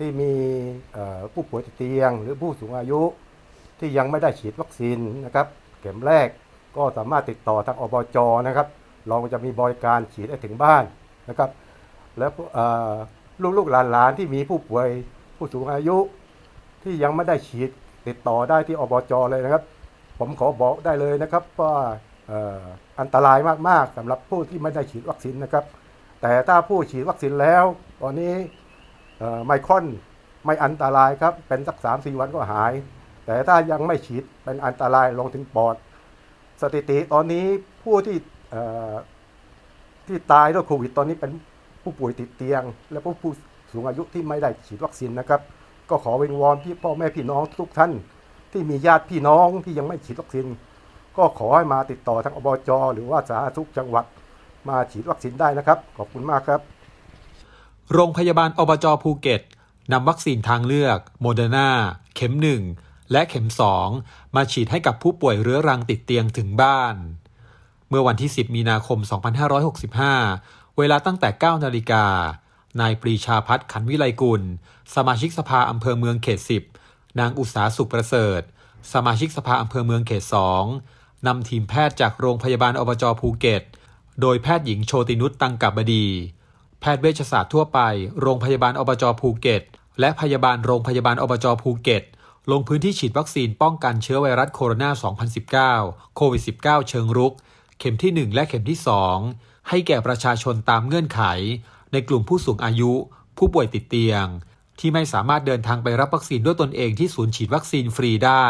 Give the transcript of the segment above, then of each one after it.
ที่มีผู้ป่วยติดเตียง หรือผู้สูงอายุที่ยังไม่ได้ฉีดวัคซีนนะครับ เข็มแรกก็สามารถติดต่อทางอบจนะครับ เราจะมีบริการฉีดให้ถึงบ้านนะครับ แล้วลูกๆหลานๆที่มีผู้ป่วยผู้สูงอายุ ที่ยังไม่ได้ฉีดติดต่อได้ที่อบจเลยนะครับ ผมขอบอกได้เลยนะครับว่าอันตรายมากๆสำหรับผู้ที่ไม่ได้ฉีดวัคซีนนะครับ แต่ถ้าผู้ฉีดวัคซีนแล้ว ตอนนี้ ไมครอนไม่อันตรายครับ เป็นสักสามสี่วันก็หาย แต่ถ้ายังไม่ฉีดเป็นอันตรายลงถึงปอด สถิติตอนนี้ผู้ที่ที่ตายด้วยโควิด ตอนนี้เป็นผู้ป่วยติดเตียง และผู้ผู้สูงอายุที่ไม่ได้ฉีดวัคซีนนะครับ ก็ขอวิงวอนพี่พ่อแม่พี่น้องทุกท่าน ที่มีญาติพี่น้องที่ยังไม่ฉีดวัคซีนก็ขอให้มาติดต่อทางอบจหรือว่าสาธารณสุขจังหวัดมาฉีดวัคซีนได้นะครับ ขอบคุณมากครับ โรงพยาบาลอบจภูเก็ตนำวัคซีนทางเลือก โมเดอร์นาเข็ม 1 และเข็ม 2 มาฉีดให้กับผู้ป่วยเรื้อรังติดเตียงถึงบ้าน เมื่อวันที่ 10 มีนาคม 2565 เวลาตั้งแต่ 9 นาฬิกา นายปรีชาพัฒน์ขันวิไลกุล สมาชิกสภาอำเภอเมืองเขต 10 นางอุตสาสุขประเสริฐ สมาชิกสภาอำเภอเมืองเขต 2 นำทีมแพทย์จากโรงพยาบาลอบจภูเก็ต โดยแพทย์หญิงโชตินุชตังกับบดี แพทย์เวชศาสตร์ทั่วไป โรงพยาบาลอบจภูเก็ต และพยาบาลโรงพยาบาลอบจภูเก็ต ลงพื้นที่ฉีดวัคซีนป้องกันเชื้อไวรัสโคโรนา 2019 โควิด -19 เชิงรุก เข็มที่ 1 และเข็มที่ 2 ให้แก่ประชาชนตามเงื่อนไข ในกลุ่มผู้สูงอายุ ผู้ป่วยติดเตียง ที่ไม่สามารถเดินทางไปรับวัคซีนด้วยตนเองที่ศูนย์ฉีดวัคซีนฟรีได้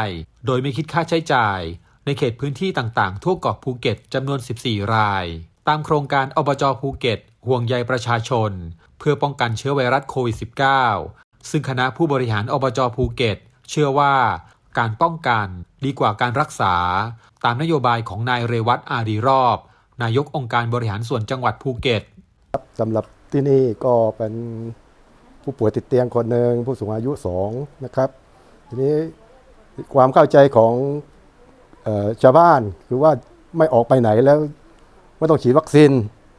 โดยไม่คิดค่าใช้จ่าย ในเขตพื้นที่ต่างๆ ทั่วเกาะภูเก็ตจำนวน 14 ราย ตามโครงการอบจภูเก็ต ห่วงใยประชาชน เพื่อป้องกันเชื้อไวรัสโควิด -19 ซึ่งคณะผู้บริหารอบจภูเก็ต เชื่อว่าการป้องกันดีกว่าการรักษา ตามนโยบายของนายเรวัตอารีรอบ นายกองค์การบริหารส่วนจังหวัดภูเก็ตสำหรับที่นี่ก็เป็นผู้ป่วยติดเตียงคนหนึ่งผู้สูงอายุสองนะครับ ทีนี้ความเข้าใจของออชาวบ้านคือว่าไม่ออกไปไหนแล้วไม่ต้องฉีดวัคซีน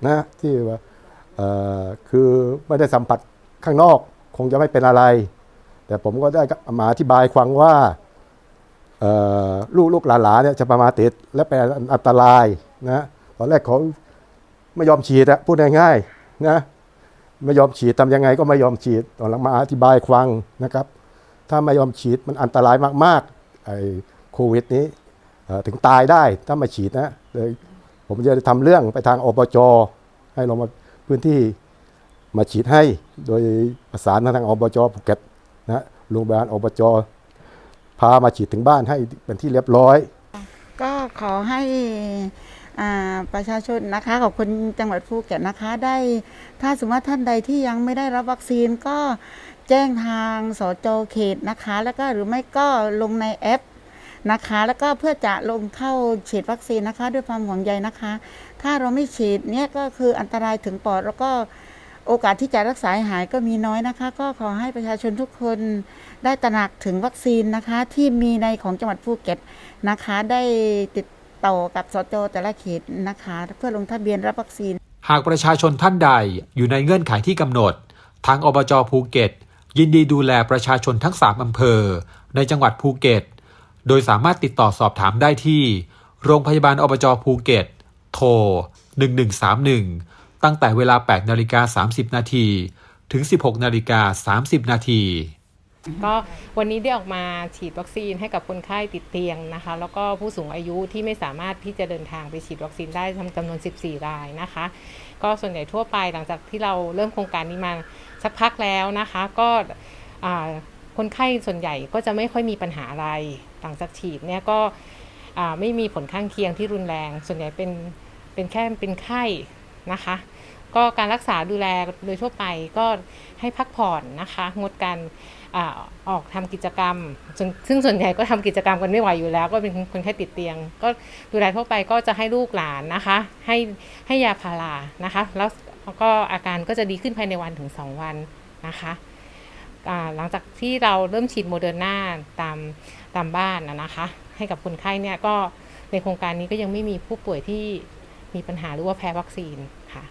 นะที่ว่า คือไม่ได้สัมผัสข้างนอกคงจะไม่เป็นอะไร แต่ผมก็ได้มาอธิบายฟังว่าเอ่อลูกลูกหลานเนี่ยจะประมาติดและเป็นอันตรายนะตอนแรกเขาไม่ยอมฉีดอะพูดง่ายๆนะไม่ยอมฉีดทำยังไงก็ไม่ยอมฉีดตอนหลังมาอธิบายฟังนะครับ ถ้าไม่ยอมฉีดมันอันตรายมากๆไอ้โควิดนี้ถึงตายได้ถ้าไม่ฉีดนะเลยผมจะทำเรื่องไปทางอบจให้ลงมา พื้นที่มาฉีดให้โดยประสานทางอบจภูเก็ตนะโรงพยาบาลอบจพามาฉีดถึงบ้านให้เป็นที่เรียบร้อย ก็ขอให้ประชาชนนะคะขอบคุณจังหวัดภูเก็ตนะคะ ได้ถ้าสมมติว่าท่านใดที่ยังไม่ได้รับวัคซีนก็แจ้งทางสจเขตนะคะ แล้วก็หรือไม่ก็ลงในแอป นะคะ แล้วก็เพื่อจะลงเข้าฉีดวัคซีนนะคะ ด้วยความห่วงใยนะคะ ถ้าเราไม่ฉีดเนี่ยก็คืออันตรายถึงปอดแล้วก็โอกาสที่จะรักษาหายก็มีน้อยนะคะ ก็ขอให้ประชาชนทุกคนได้ตระหนักถึงวัคซีนนะคะ ที่มีในของจังหวัดภูเก็ตนะคะ ได้ติดต่อกับสจแต่ละเขตนะคะ เพื่อลงทะเบียนรับวัคซีน หากประชาชนท่านใดอยู่ในเงื่อนไขที่กำหนด ทางอบจภูเก็ต ยินดีดูแลประชาชนทั้ง 3อำเภอ ในจังหวัดภูเก็ต โดยสามารถติดต่อสอบถามได้ที่ โรงพยาบาลอบจภูเก็ต โทร 1131 ตั้งแต่เวลา 8 นาฬิกา 30 นาที ถึง 16 นาฬิกา 30 นาทีก็วันนี้ได้ออกมาฉีดวัคซีนให้กับคนไข้ติดเตียงนะคะ แล้วก็ผู้สูงอายุที่ไม่สามารถที่จะเดินทางไปฉีดวัคซีนได้ทำจำนวน 14 รายนะคะ ก็ส่วนใหญ่ทั่วไปหลังจากที่เราเริ่มโครงการนี้มาสักพักแล้วนะคะ ก็ คนไข้ส่วนใหญ่ก็จะไม่ค่อยมีปัญหาอะไรหลังจากฉีดเนี่ยก็ไม่มีผลข้างเคียงที่รุนแรง ส่วนใหญ่เป็นเป็นแค่เป็นไข้นะคะ ก็การรักษาดูแลโดยทั่วไปก็ให้พักผ่อนนะคะ งดการอออกทำกิจกรรม ซึ่งส่วนใหญ่ก็ทำกิจกรรมกันไม่ไหวอยู่แล้ว ก็เป็นคนแค่ติดเตียง ก็ดูแลทั่วไปก็จะให้ลูกหลานนะคะ ให้ให้ยาพารานะคะ แล้วก็อาการก็จะดีขึ้นภายในวันถึง 2 วันนะคะ หลังจากที่เราเริ่มฉีดโมเดอร์นาตามตามบ้านนะนะคะ ให้กับคนไข้เนี่ยก็ในโครงการนี้ก็ยังไม่มีผู้ป่วยที่มีปัญหาหรือว่าแพ้วัคซีนค่ะ